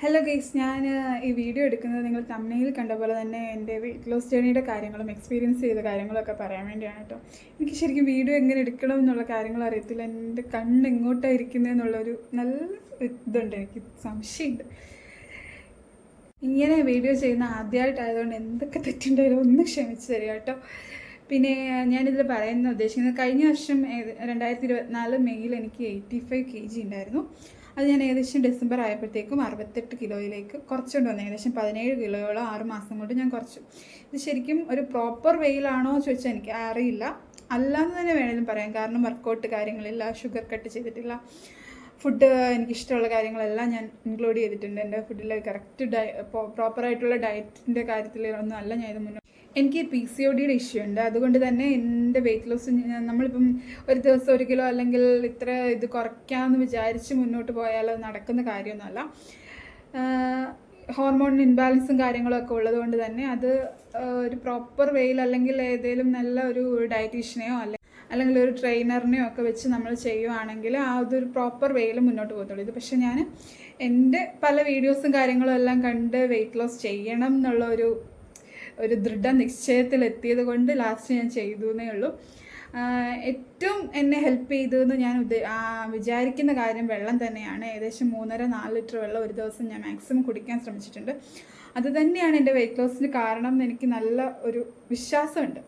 Hello guys ഞാൻ ഈ video എടുക്കുന്നത് നിങ്ങൾ തമ്മയിൽ കണ്ട പോലെ തന്നെ എന്റെ വെയിറ്റ് ലോസ് ജേണിയുടെ കാര്യങ്ങളും എക്സ്പീരിയൻസ് ചെയ്ത കാര്യങ്ങളൊക്കെ പറയാൻ വേണ്ടിയാണ് കേട്ടോ എനിക്ക് ശരിക്കും വീഡിയോ എങ്ങനെ എടുക്കണം എന്നുള്ള കാര്യങ്ങൾ അറിയത്തില്ല. എന്റെ കണ്ണ് എങ്ങോട്ടാണ് ഇരിക്കുന്നതെന്നുള്ളൊരു നല്ല ഇതുണ്ട് എനിക്ക് സംശയമുണ്ട്. ഇങ്ങനെ വീഡിയോ ചെയ്യുന്ന ആദ്യമായിട്ടായതുകൊണ്ട് എന്തൊക്കെ തെറ്റുണ്ടായാലും ഒന്ന് ക്ഷമിച്ച് തരിക കേട്ടോ പിന്നെ ഞാനിതിൽ പറയുന്ന ഉദ്ദേശിക്കുന്നത് കഴിഞ്ഞ വർഷം രണ്ടായിരത്തി ഇരുപത്തിനാല് മെയ്യിൽ എനിക്ക് എയ്റ്റി ഫൈവ് കെ ജി ഉണ്ടായിരുന്നു. അത് ഞാൻ ഏകദേശം ഡിസംബർ ആയപ്പോഴത്തേക്കും അറുപത്തെട്ട് കിലോയിലേക്ക് കുറച്ചുകൊണ്ട് വന്നു. ഏകദേശം പതിനേഴ് കിലോയോളം ആറ് മാസം കൊണ്ട് ഞാൻ കുറച്ചു. ഇത് ശരിക്കും ഒരു പ്രോപ്പർ വെയിലാണോ ചോദിച്ചാൽ എനിക്ക് അറിയില്ല. അല്ലാന്ന് തന്നെ വേണമെങ്കിലും പറയാം. കാരണം വർക്കൗട്ട് കാര്യങ്ങളില്ല ഷുഗർ കട്ട് ചെയ്തിട്ടില്ല. ഫുഡ് എനിക്കിഷ്ടമുള്ള കാര്യങ്ങളെല്ലാം ഞാൻ ഇൻക്ലൂഡ് ചെയ്തിട്ടുണ്ട്. എന്റെ ഫുഡിൽ കറക്റ്റ് ഡയ പ്രോപ്പറായിട്ടുള്ള ഡയറ്റിന്റെ കാര്യത്തിൽ ഒന്നും അല്ല ഞാൻ ഇത് മുന്നോട്ട് എനിക്ക് പി സി ഒ ഡിയുടെ ഇഷ്യൂ ഉണ്ട്. അതുകൊണ്ട് തന്നെ എന്റെ വെയിറ്റ് ലോസ് നമ്മളിപ്പം ഒരു ദിവസം ഒരു കിലോ അല്ലെങ്കിൽ ഇത്ര ഇത് കുറയ്ക്കാമെന്ന് വിചാരിച്ച് മുന്നോട്ട് പോയാൽ അത് നടക്കുന്ന കാര്യമൊന്നുമല്ല. ഹോർമോൺ ഇൻബാലൻസും കാര്യങ്ങളൊക്കെ ഉള്ളതുകൊണ്ട് തന്നെ അത് ഒരു പ്രോപ്പർ വെയിൽ അല്ലെങ്കിൽ ഏതെങ്കിലും നല്ല ഒരു ഡയറ്റീഷ്യനെയോ അല്ലെ അല്ലെങ്കിൽ ഒരു ട്രെയിനറിനെയോ ഒക്കെ വെച്ച് നമ്മൾ ചെയ്യുവാണെങ്കിൽ ആ അതൊരു പ്രോപ്പർ വെയിൽ മുന്നോട്ട് പോകത്തുള്ളൂ. ഇത് പക്ഷെ ഞാൻ എന്റെ പല വീഡിയോസും കാര്യങ്ങളും എല്ലാം കണ്ട് വെയിറ്റ് ലോസ് ചെയ്യണം എന്നുള്ള ഒരു ഒരു ദൃഢ നിശ്ചയത്തിൽ എത്തിയത് കൊണ്ട് ലാസ്റ്റ് ഞാൻ ചെയ്തു എന്നേ ഉള്ളൂ ഏറ്റവും എന്നെ ഹെൽപ്പ് ചെയ്തു എന്ന് ഞാൻ വിചാരിക്കുന്ന കാര്യം വെള്ളം തന്നെയാണ്. ഏകദേശം മൂന്നര നാല് ലിറ്റർ വെള്ളം ഒരു ദിവസം ഞാൻ മാക്സിമം കുടിക്കാൻ ശ്രമിച്ചിട്ടുണ്ട്. അതുതന്നെയാണ് എന്റെ വെയിറ്റ് ലോസിന് കാരണം എന്ന് എനിക്ക് നല്ല ഒരു വിശ്വാസമുണ്ട്.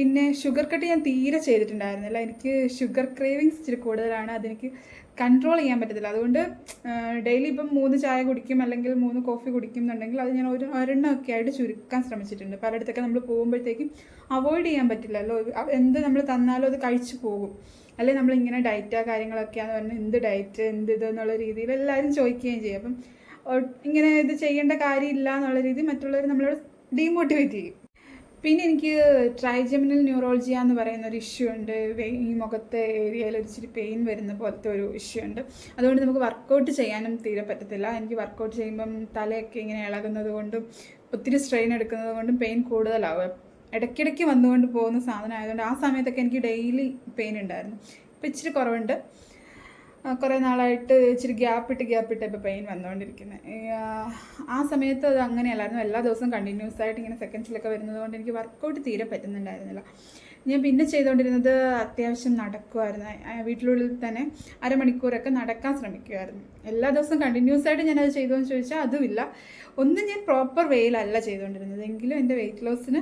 പിന്നെ ഷുഗർ കട്ട് ഞാൻ തീരെ ചെയ്തിട്ടുണ്ടായിരുന്നില്ല. എനിക്ക് ഷുഗർ ക്രേവിങ്സ് ഇച്ചിരി കൂടുതലാണ്. അതെനിക്ക് കൺട്രോൾ ചെയ്യാൻ പറ്റത്തില്ല. അതുകൊണ്ട് ഡെയിലി ഇപ്പം മൂന്ന് ചായ കുടിക്കും അല്ലെങ്കിൽ മൂന്ന് കോഫി കുടിക്കും എന്നുണ്ടെങ്കിൽ അത് ഞാൻ ഒരു ഒരെണ്ണം ഒക്കെ ആയിട്ട് ചുരുക്കാൻ ശ്രമിച്ചിട്ടുണ്ട്. പലയിടത്തൊക്കെ നമ്മൾ പോകുമ്പോഴത്തേക്കും അവോയ്ഡ് ചെയ്യാൻ പറ്റില്ലല്ലോ. എന്ത് നമ്മൾ തന്നാലും അത് കഴിച്ചു പോകും. അല്ലെങ്കിൽ നമ്മളിങ്ങനെ ഡയറ്റാ കാര്യങ്ങളൊക്കെയാന്ന് പറഞ്ഞാൽ എന്ത് ഡയറ്റ് എന്ത് ഇത് എന്നുള്ള രീതിയിൽ എല്ലാവരും ചോദിക്കുകയും ചെയ്യും. അപ്പം ഇങ്ങനെ ഇത് ചെയ്യേണ്ട കാര്യമില്ല എന്നുള്ള രീതി മറ്റുള്ളവർ നമ്മളോട് ഡീമോട്ടിവേറ്റ് ചെയ്യും. പിന്നെ എനിക്ക് ട്രൈജമിനൽ ന്യൂറോളജി എന്ന് പറയുന്ന ഒരു ഇഷ്യൂ ഉണ്ട്. ഈ മുഖത്തെ ഏരിയയിൽ ഒരിച്ചിരി പെയിൻ വരുന്ന പോലത്തെ ഒരു ഇഷ്യൂ ഉണ്ട്. അതുകൊണ്ട് നമുക്ക് വർക്കൗട്ട് ചെയ്യാനും തീരെ പറ്റത്തില്ല. എനിക്ക് വർക്കൗട്ട് ചെയ്യുമ്പം തലയൊക്കെ ഇങ്ങനെ ഇളകുന്നത് കൊണ്ടും ഒത്തിരി സ്ട്രെയിൻ എടുക്കുന്നത് കൊണ്ടും പെയിൻ കൂടുതലാവും. ഇടയ്ക്കിടയ്ക്ക് വന്നുകൊണ്ട് പോകുന്ന സാധനം ആയതുകൊണ്ട് ആ സമയത്തൊക്കെ എനിക്ക് ഡെയിലി പെയിൻ ഉണ്ടായിരുന്നു. ഇപ്പം ഇച്ചിരി കുറവുണ്ട്. കുറേ നാളായിട്ട് ഇച്ചിരി ഗ്യാപ്പ് ഇട്ട് ഗ്യാപ്പ് ഇട്ട് ഇപ്പോൾ പെയിൻ വന്നുകൊണ്ടിരിക്കുന്നത് ആ സമയത്ത് അത് അങ്ങനെയല്ലായിരുന്നു. എല്ലാ ദിവസവും കണ്ടിന്യൂസ് ആയിട്ട് ഇങ്ങനെ സെക്കൻഡ്സിലൊക്കെ വരുന്നത് കൊണ്ട് എനിക്ക് വർക്കൗട്ട് തീരെ പറ്റുന്നുണ്ടായിരുന്നില്ല. ഞാൻ പിന്നെ ചെയ്തുകൊണ്ടിരുന്നത് അത്യാവശ്യം നടക്കുമായിരുന്നു വീട്ടിലുള്ളിൽ തന്നെ അരമണിക്കൂറൊക്കെ നടക്കാൻ ശ്രമിക്കുമായിരുന്നു എല്ലാ ദിവസവും കണ്ടിന്യൂസ് ആയിട്ട് ഞാനത് ചെയ്തു എന്ന് ചോദിച്ചാൽ അതുമില്ല. ഒന്നും ഞാൻ പ്രോപ്പർ വേയിലല്ല ചെയ്തുകൊണ്ടിരുന്നത് എങ്കിലും എന്റെ വെയിറ്റ് ലോസിന്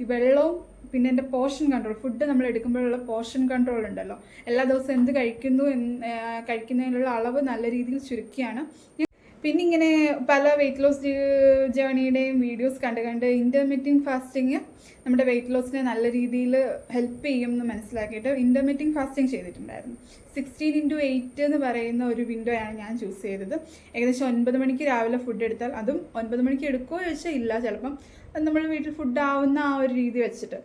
ഈ വെള്ളവും പിന്നെ എന്റെ പോർഷൻ കൺട്രോൾ ഫുഡ് നമ്മൾ എടുക്കുമ്പോഴുള്ള പോർഷൻ കൺട്രോൾ ഉണ്ടല്ലോ. എല്ലാ ദിവസവും എന്ത് കഴിക്കുന്നു കഴിക്കുന്നതിനുള്ള അളവ് നല്ല രീതിയിൽ ചുരുക്കിയാണ്. പിന്നെ ഇങ്ങനെ പല വെയിറ്റ് ലോസ് ജേണിയുടെയും വീഡിയോസ് കണ്ട് കണ്ട് ഇന്റർമീറ്റിംഗ് ഫാസ്റ്റിങ് നമ്മുടെ വെയിറ്റ് ലോസിനെ നല്ല രീതിയിൽ ഹെൽപ്പ് ചെയ്യും എന്ന് മനസ്സിലാക്കിയിട്ട് ഇന്റർമീറ്റിംഗ് ഫാസ്റ്റിംഗ് ചെയ്തിട്ടുണ്ടായിരുന്നു. സിക്സ്റ്റീൻ ഇന്റു എയ്റ്റ് എന്ന് പറയുന്ന ഒരു വിൻഡോ ആണ് ഞാൻ ചൂസ് ചെയ്തത്. ഏകദേശം ഒൻപത് മണിക്ക് രാവിലെ ഫുഡ് എടുത്താൽ അതും ഒൻപത് മണിക്ക് എടുക്കുമോ ചോദിച്ചാൽ ഇല്ല ചിലപ്പം നമ്മൾ വീട്ടിൽ ഫുഡ് ആവുന്ന ആ ഒരു രീതി വെച്ചിട്ട്.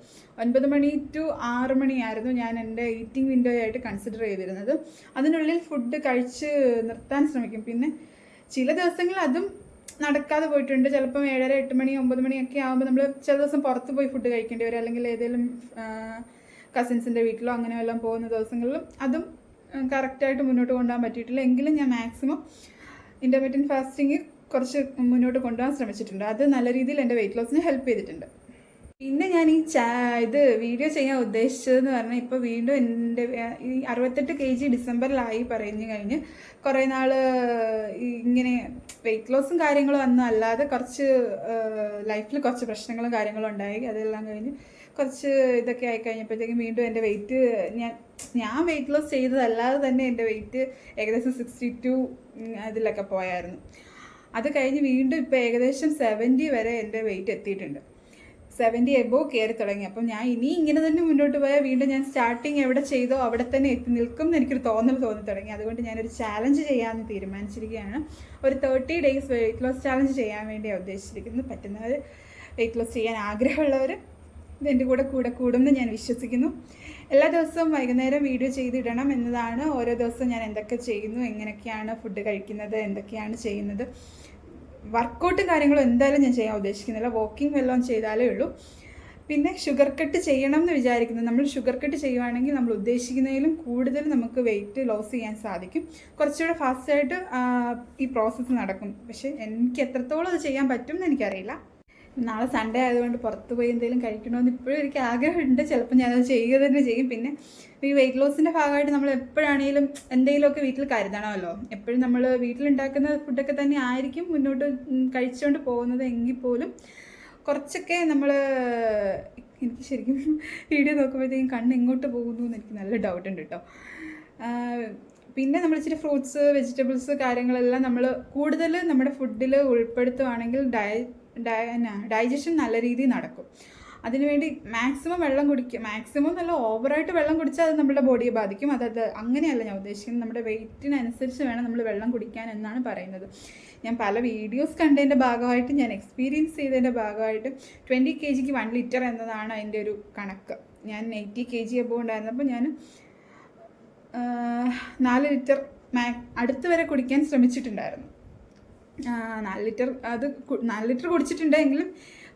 ഒൻപത് മണി ടു ആറ് മണിയായിരുന്നു ഞാൻ എന്റെ ഈറ്റിംഗ് വിൻഡോ ആയിട്ട് കൺസിഡർ ചെയ്തിരുന്നത്. അതിനുള്ളിൽ ഫുഡ് കഴിച്ച് നിർത്താൻ ശ്രമിക്കും. പിന്നെ ചില ദിവസങ്ങളിൽ അതും നടക്കാതെ പോയിട്ടുണ്ട്. ചിലപ്പം ഏഴര എട്ട് മണി ഒമ്പത് മണിയൊക്കെ ആകുമ്പോൾ നമ്മൾ ചില ദിവസം പുറത്ത് പോയി ഫുഡ് കഴിക്കേണ്ടി വരും. അല്ലെങ്കിൽ ഏതെങ്കിലും കസിൻസിന്റെ വീട്ടിലോ അങ്ങനെ വല്ലതും പോകുന്ന ദിവസങ്ങളിലും അതും കറക്റ്റായിട്ട് മുന്നോട്ട് കൊണ്ടുപോകാൻ പറ്റിയിട്ടില്ല. എങ്കിലും ഞാൻ മാക്സിമം ഇന്റർമീഡിയൻ ഫാസ്റ്റിംഗ് കുറച്ച് മുന്നോട്ട് കൊണ്ടുപോകാൻ ശ്രമിച്ചിട്ടുണ്ട്. അത് നല്ല രീതിയിൽ എന്റെ വെയിറ്റ് ലോസിന് ഹെൽപ്പ് ചെയ്തിട്ടുണ്ട്. പിന്നെ ഞാൻ ഈ ഇത് വീഡിയോ ചെയ്യാൻ ഉദ്ദേശിച്ചതെന്ന് പറഞ്ഞാൽ ഇപ്പോൾ വീണ്ടും എന്റെ ഈ അറുപത്തെട്ട് കെ ജി ഡിസംബറിലായി പറഞ്ഞു കഴിഞ്ഞ് കുറേ നാൾ ഇങ്ങനെ വെയിറ്റ് ലോസും കാര്യങ്ങളും ഒന്നും അല്ലാതെ കുറച്ച് ലൈഫിൽ കുറച്ച് പ്രശ്നങ്ങളും കാര്യങ്ങളും ഉണ്ടായി. അതെല്ലാം കഴിഞ്ഞ് കുറച്ച് ഇതൊക്കെ ആയി കഴിഞ്ഞപ്പോഴത്തേക്കും വീണ്ടും എന്റെ വെയിറ്റ് ഞാൻ ഞാൻ വെയിറ്റ് ലോസ് ചെയ്തതല്ലാതെ തന്നെ എന്റെ വെയിറ്റ് ഏകദേശം സിക്സ്റ്റി ടു അതിലൊക്കെ പോയായിരുന്നു. അത് കഴിഞ്ഞ് വീണ്ടും ഇപ്പോൾ ഏകദേശം സെവന്റി വരെ എന്റെ വെയിറ്റ് എത്തിയിട്ടുണ്ട്. സെവന്റി എബോ കയറി തുടങ്ങി. അപ്പം ഞാൻ ഇനി ഇങ്ങനെ തന്നെ മുന്നോട്ട് പോയാൽ വീണ്ടും ഞാൻ സ്റ്റാർട്ടിങ് എവിടെ ചെയ്തോ അവിടെ തന്നെ എത്തി നിൽക്കും എന്ന് എനിക്കൊരു തോന്നൽ തോന്നി തുടങ്ങി. അതുകൊണ്ട് ഞാനൊരു ചാലഞ്ച് ചെയ്യാമെന്ന് തീരുമാനിച്ചിരിക്കുകയാണ്. ഒരു thirty days weight loss challenge ചെയ്യാൻ വേണ്ടിയാണ് ഉദ്ദേശിച്ചിരിക്കുന്നത്. പറ്റുന്നവർ വെയിറ്റ് ലോസ് ചെയ്യാൻ ആഗ്രഹമുള്ളവർ ഇതെന്റെ കൂടെ കൂടെ കൂടുമെന്ന് ഞാൻ വിശ്വസിക്കുന്നു. എല്ലാ ദിവസവും വൈകുന്നേരം വീഡിയോ ചെയ്തിടണം എന്നതാണ് ഓരോ ദിവസവും ഞാൻ എന്തൊക്കെ ചെയ്യുന്നു എങ്ങനെയൊക്കെയാണ് ഫുഡ് കഴിക്കുന്നത് എന്തൊക്കെയാണ് ചെയ്യുന്നത്. വർക്കൗട്ടും കാര്യങ്ങളും എന്തായാലും ഞാൻ ചെയ്യാൻ ഉദ്ദേശിക്കുന്നില്ല. വാക്കിംഗ് വല്ലതും ചെയ്താലേ ഉള്ളൂ. പിന്നെ ഷുഗർ കട്ട് ചെയ്യണം എന്ന് വിചാരിക്കുന്നത് നമ്മൾ ഷുഗർ കട്ട് ചെയ്യുവാണെങ്കിൽ നമ്മൾ ഉദ്ദേശിക്കുന്നതിലും കൂടുതൽ നമുക്ക് വെയിറ്റ് ലോസ് ചെയ്യാൻ സാധിക്കും. കുറച്ചുകൂടെ ഫാസ്റ്റായിട്ട് ഈ പ്രോസസ്സ് നടക്കും. പക്ഷേ എനിക്ക് എത്രത്തോളം അത് ചെയ്യാൻ പറ്റും എന്ന് എനിക്കറിയില്ല. നാളെ സൺഡേ ആയതുകൊണ്ട് പുറത്ത് പോയി എന്തെങ്കിലും കഴിക്കണമെന്ന് ഇപ്പോഴും എനിക്ക് ആഗ്രഹമുണ്ട്. ചിലപ്പോൾ ഞാനത് ചെയ്യുക തന്നെ ചെയ്യും. പിന്നെ ഈ വെയിറ്റ് ലോസിന്റെ ഭാഗമായിട്ട് നമ്മൾ എപ്പോഴാണെങ്കിലും എന്തെങ്കിലുമൊക്കെ വീട്ടിൽ കരുതണമല്ലോ. എപ്പോഴും നമ്മൾ വീട്ടിലുണ്ടാക്കുന്ന ഫുഡൊക്കെ തന്നെ ആയിരിക്കും മുന്നോട്ട് കഴിച്ചുകൊണ്ട് പോകുന്നത് എങ്കിൽ പോലും കുറച്ചൊക്കെ നമ്മൾ എനിക്ക് ശരിക്കും വീഡിയോ നോക്കുമ്പോഴത്തേക്കും കണ്ണ് എങ്ങോട്ട് പോകുന്നു എന്ന് എനിക്ക് നല്ല ഡൗട്ട് ഉണ്ട് കേട്ടോ. പിന്നെ നമ്മൾ ഇച്ചിരി ഫ്രൂട്ട്സ് വെജിറ്റബിൾസ് കാര്യങ്ങളെല്ലാം നമ്മൾ കൂടുതൽ നമ്മുടെ ഫുഡിൽ ഉൾപ്പെടുത്തുവാണെങ്കിൽ ഡയറ്റ് ഡയ ഡൈജഷൻ നല്ല രീതിയിൽ നടക്കും. അതിനുവേണ്ടി മാക്സിമം വെള്ളം കുടിക്കുക. മാക്സിമം നല്ല ഓവറായിട്ട് വെള്ളം കുടിച്ചാൽ അത് നമ്മുടെ ബോഡിയെ ബാധിക്കും. അതത് അങ്ങനെയല്ല ഞാൻ ഉദ്ദേശിക്കുന്നത്. നമ്മുടെ വെയിറ്റിനനുസരിച്ച് വേണം നമ്മൾ വെള്ളം കുടിക്കാൻ എന്നാണ് പറയുന്നത്. ഞാൻ പല വീഡിയോസ് കണ്ടതിന്റെ ഭാഗമായിട്ട് ഞാൻ എക്സ്പീരിയൻസ് ചെയ്തതിന്റെ ഭാഗമായിട്ട് ട്വന്റി കെ ജിക്ക് വൺ ലിറ്റർ എന്നതാണ് അതിന്റെ ഒരു കണക്ക്. ഞാൻ എയ്റ്റി കെ ജി എബോ ഉണ്ടായിരുന്നപ്പോൾ ഞാൻ നാല് ലിറ്റർ മാ അടുത്ത് വരെ കുടിക്കാൻ ശ്രമിച്ചിട്ടുണ്ടായിരുന്നു. നാല് ലിറ്റർ അത് നാല് ലിറ്റർ കുടിച്ചിട്ടുണ്ടെങ്കിലും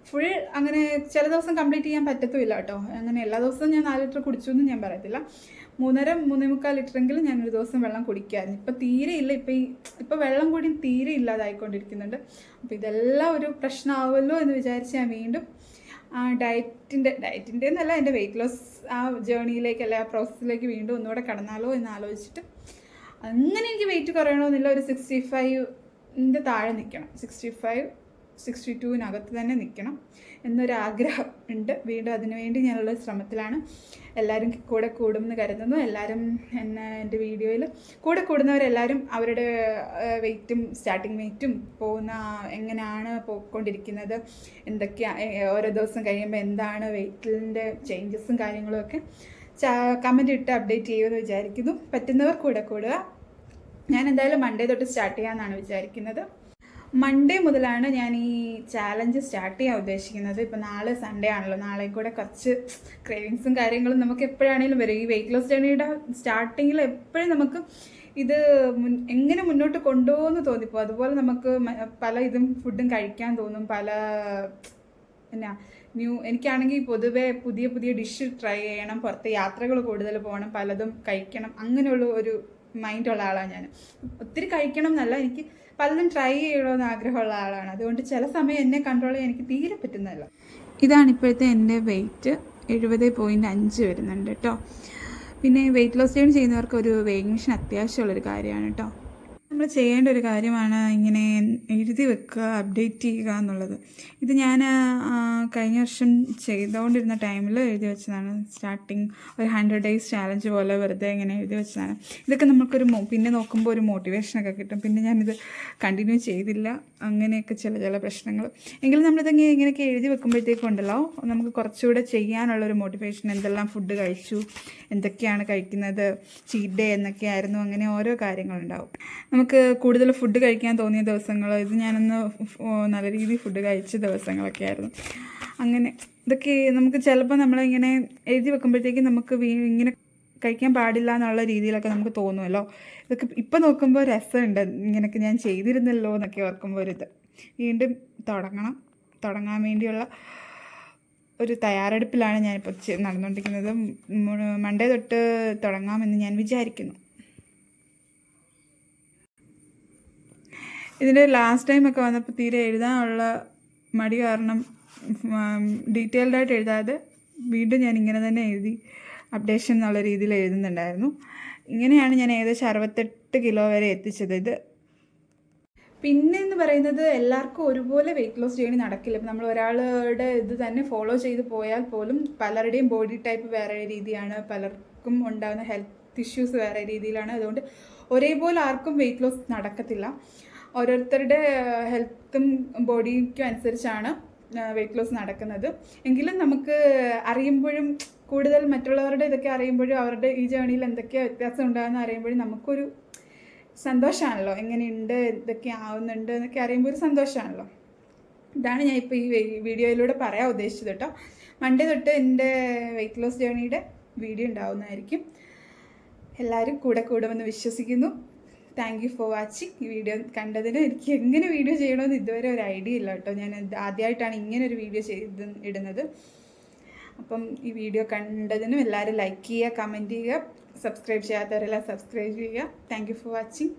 ഫുൾ അങ്ങനെ ചില ദിവസം കംപ്ലീറ്റ് ചെയ്യാൻ പറ്റത്തുമില്ല കേട്ടോ. അങ്ങനെ എല്ലാ ദിവസവും ഞാൻ നാല് ലിറ്റർ കുടിച്ചു എന്ന് ഞാൻ പറയത്തില്ല. മൂന്നര മൂന്നേ മുക്കാൽ ലിറ്ററെങ്കിലും ഞാൻ ഒരു ദിവസം വെള്ളം കുടിക്കാമായിരുന്നു ഇപ്പം തീരെ ഇല്ല. ഇപ്പം ഈ ഇപ്പം വെള്ളം കൂടി തീരെ ഇല്ലാതായിക്കൊണ്ടിരിക്കുന്നുണ്ട്. അപ്പോൾ ഇതെല്ലാം ഒരു പ്രശ്നമാവുമല്ലോ എന്ന് വിചാരിച്ച് ഞാൻ വീണ്ടും ഡയറ്റിന്റെ ഡയറ്റിന്റെ എന്നല്ല എന്റെ വെയിറ്റ് ലോസ് ആ ജേണിയിലേക്ക് അല്ലെ ആ പ്രോസസ്സിലേക്ക് വീണ്ടും ഒന്നുകൂടെ കടന്നാലോ എന്ന് ആലോചിച്ചിട്ട് അങ്ങനെ എനിക്ക് വെയിറ്റ് കുറയണമെന്നില്ല ഒരു സിക്സ്റ്റി ഫൈവിന്റെ താഴെ നിൽക്കണം സിക്സ്റ്റി ഫൈവ് സിക്സ്റ്റി ടുവിനകത്ത് തന്നെ നിൽക്കണം എന്നൊരാഗ്രഹം ഉണ്ട്. വീണ്ടും അതിനുവേണ്ടി ഞാനുള്ള ശ്രമത്തിലാണ് എല്ലാവരും കൂടെ കൂടുമെന്ന് കരുതുന്നു. എല്ലാവരും എന്നെ എന്റെ വീഡിയോയിൽ കൂടെ കൂടുന്നവരെല്ലാവരും അവരുടെ വെയിറ്റും സ്റ്റാർട്ടിങ് വെയിറ്റും പോകുന്ന എങ്ങനെയാണ് പോയിക്കൊണ്ടിരിക്കുന്നത് എന്തൊക്കെയാണ് ഓരോ ദിവസം കഴിയുമ്പോൾ എന്താണ് വെയിറ്റിന്റെ ചേഞ്ചസും കാര്യങ്ങളും ഒക്കെ കമന്റ് ഇട്ട് അപ്ഡേറ്റ് ചെയ്യുമെന്ന് വിചാരിക്കുന്നു. പറ്റുന്നവർ കൂടെ കൂടുക. ഞാൻ എന്തായാലും മൺഡേ തൊട്ട് സ്റ്റാർട്ട് ചെയ്യാമെന്നാണ് വിചാരിക്കുന്നത്. മൺഡേ മുതലാണ് ഞാൻ ഈ ചാലഞ്ച് സ്റ്റാർട്ട് ചെയ്യാൻ ഉദ്ദേശിക്കുന്നത്. ഇപ്പം നാളെ സൺഡേ ആണല്ലോ. നാളെ കൂടെ കുറച്ച് ക്രേവിങ്സും കാര്യങ്ങളും നമുക്ക് എപ്പോഴാണെങ്കിലും വരും. ഈ വെയിറ്റ് ലോസ് ജേണിയുടെ സ്റ്റാർട്ടിങ്ങിൽ എപ്പോഴും നമുക്ക് ഇത് മുൻ എങ്ങനെ മുന്നോട്ട് കൊണ്ടുപോകുമെന്ന് തോന്നിപ്പോ അതുപോലെ നമുക്ക് പല ഇതും ഫുഡും കഴിക്കാൻ തോന്നും. പല എന്നാ ന്യൂ എനിക്കാണെങ്കിൽ പൊതുവേ പുതിയ പുതിയ ഡിഷ് ട്രൈ ചെയ്യണം. പുറത്ത് യാത്രകൾ കൂടുതൽ പോകണം. പലതും കഴിക്കണം. അങ്ങനെയുള്ള ഒരു മൈൻഡുള്ള ആളാണ് ഞാൻ ഒത്തിരി കഴിക്കണം എന്നല്ല എനിക്ക് പലതും ട്രൈ ചെയ്യണമെന്ന് ആഗ്രഹമുള്ള ആളാണ്. അതുകൊണ്ട് ചില സമയം എന്നെ കൺട്രോൾ ചെയ്യാൻ എനിക്ക് തീരെ പറ്റുന്നതല്ല. ഇതാണ് ഇപ്പോഴത്തെ എന്റെ വെയിറ്റ് എഴുപത് പോയിന്റ് അഞ്ച് വരുന്നുണ്ട് കേട്ടോ പിന്നെ വെയിറ്റ് ലോസ് ചെയ്യുന്നവർക്ക് ഒരു വെയിങ് മെഷീൻ അത്യാവശ്യമുള്ളൊരു കാര്യമാണ് കേട്ടോ നമ്മൾ ചെയ്യേണ്ട ഒരു കാര്യമാണ് ഇങ്ങനെ എഴുതി വെക്കുക അപ്ഡേറ്റ് ചെയ്യുക എന്നുള്ളത്. ഇത് ഞാൻ കഴിഞ്ഞ വർഷം ചെയ്തുകൊണ്ടിരുന്ന ടൈമിൽ എഴുതി വെച്ചതാണ്. സ്റ്റാർട്ടിങ് ഒരു ഹൺഡ്രഡ് ഡേയ്സ് ചാലഞ്ച് പോലെ വെറുതെ ഇങ്ങനെ എഴുതി വെച്ചതാണ്. ഇതൊക്കെ നമുക്കൊരു പിന്നെ നോക്കുമ്പോൾ ഒരു മോട്ടിവേഷനൊക്കെ കിട്ടും. പിന്നെ ഞാനിത് കണ്ടിന്യൂ ചെയ്തില്ല. അങ്ങനെയൊക്കെ ചില ചില പ്രശ്നങ്ങൾ എങ്കിലും നമ്മളിതങ്ങനെ ഇങ്ങനെയൊക്കെ എഴുതി വെക്കുമ്പോഴത്തേക്കും ഉണ്ടല്ലോ നമുക്ക് കുറച്ചുകൂടെ ചെയ്യാനുള്ളൊരു മോട്ടിവേഷൻ എന്തെല്ലാം ഫുഡ് കഴിച്ചു എന്തൊക്കെയാണ് കഴിക്കുന്നത് ചീറ്റ് ഡേ എന്നൊക്കെ ആയിരുന്നു അങ്ങനെ ഓരോ കാര്യങ്ങളുണ്ടാവും. നമുക്ക് കൂടുതൽ ഫുഡ് കഴിക്കാൻ തോന്നിയ ദിവസങ്ങൾ ഇത് ഞാനൊന്ന് നല്ല രീതിയിൽ ഫുഡ് കഴിച്ച ദിവസങ്ങളൊക്കെ ആയിരുന്നു. അങ്ങനെ ഇതൊക്കെ നമുക്ക് ചിലപ്പോൾ നമ്മളിങ്ങനെ എഴുതി വെക്കുമ്പോഴത്തേക്കും നമുക്ക് ഇങ്ങനെ കഴിക്കാൻ പാടില്ല എന്നുള്ള രീതിയിലൊക്കെ നമുക്ക് തോന്നുമല്ലോ. ഇതൊക്കെ ഇപ്പം നോക്കുമ്പോൾ രസമുണ്ട്. ഇങ്ങനെയൊക്കെ ഞാൻ ചെയ്തിരുന്നല്ലോ എന്നൊക്കെ ഓർക്കുമ്പോൾ ഒരിത് വീണ്ടും തുടങ്ങണം. തുടങ്ങാൻ വേണ്ടിയുള്ള ഒരു തയ്യാറെടുപ്പിലാണ് ഞാനിപ്പോൾ നടന്നുകൊണ്ടിരിക്കുന്നത് മൺഡേ തൊട്ട് തുടങ്ങാമെന്ന് ഞാൻ വിചാരിക്കുന്നു. ഇതിന്റെ ലാസ്റ്റ് ടൈമൊക്കെ വന്നപ്പോൾ തീരെ എഴുതാനുള്ള മടി കാരണം ഡീറ്റെയിൽഡ് ആയിട്ട് എഴുതാതെ വീണ്ടും ഞാൻ ഇങ്ങനെ തന്നെ എഴുതി അപ്ഡേഷൻ എന്നുള്ള രീതിയിൽ എഴുതുന്നുണ്ടായിരുന്നു. ഇങ്ങനെയാണ് ഞാൻ ഏകദേശം അറുപത്തെട്ട് കിലോ വരെ എത്തിച്ചത് ഇത്. പിന്നെ എന്ന് പറയുന്നത് എല്ലാവർക്കും ഒരുപോലെ വെയിറ്റ് ലോസ് ജേണി നടക്കില്ല. ഇപ്പം നമ്മൾ ഒരാളുടെ ഇത് തന്നെ ഫോളോ ചെയ്ത് പോയാൽ പോലും പലരുടെയും ബോഡി ടൈപ്പ് വേറെ രീതിയാണ് പലർക്കും ഉണ്ടാകുന്ന ഹെൽത്ത് ഇഷ്യൂസ് വേറെ രീതിയിലാണ്. അതുകൊണ്ട് ഒരേപോലെ ആർക്കും വെയിറ്റ് ലോസ് നടക്കത്തില്ല. ഓരോരുത്തരുടെ ഹെൽത്തും ബോഡിക്കും അനുസരിച്ചാണ് വെയിറ്റ് ലോസ് നടക്കുന്നത്. എങ്കിലും നമുക്ക് അറിയുമ്പോഴും കൂടുതൽ മറ്റുള്ളവരുടെ ഇതൊക്കെ അറിയുമ്പോഴും അവരുടെ ഈ ജേണിയിൽ എന്തൊക്കെയാണ് വ്യത്യാസം ഉണ്ടാകുന്ന അറിയുമ്പോഴും നമുക്കൊരു സന്തോഷമാണല്ലോ എങ്ങനെയുണ്ട് ഇതൊക്കെ ആവുന്നുണ്ട് എന്നൊക്കെ അറിയുമ്പോൾ ഒരു സന്തോഷമാണല്ലോ ഇതാണ് ഞാൻ ഇപ്പോൾ ഈ വീഡിയോയിലൂടെ പറയാൻ ഉദ്ദേശിച്ചത് കേട്ടോ. മൺഡേ തൊട്ട് എന്റെ വെയിറ്റ് ലോസ് ജേണിയുടെ വീഡിയോ ഉണ്ടാവുന്നതായിരിക്കും. എല്ലാവരും കൂടെ കൂടുമെന്ന് വിശ്വസിക്കുന്നു. താങ്ക് യു ഫോർ വാച്ചിങ് ഈ വീഡിയോ കണ്ടതിന്. എനിക്ക് എങ്ങനെ വീഡിയോ ചെയ്യണമെന്ന് ഇതുവരെ ഒരു ഐഡിയ ഇല്ല കേട്ടോ. ഞാൻ ആദ്യമായിട്ടാണ് ഇങ്ങനെ ഒരു വീഡിയോ ചെയ്ത് ഇടുന്നത്. അപ്പം ഈ വീഡിയോ കണ്ടതിനും എല്ലാവരും ലൈക്ക് ചെയ്യുക കമന്റ് ചെയ്യുക സബ്സ്ക്രൈബ് ചെയ്യാത്തവരെല്ലാം സബ്സ്ക്രൈബ് ചെയ്യുക. Thank you for watching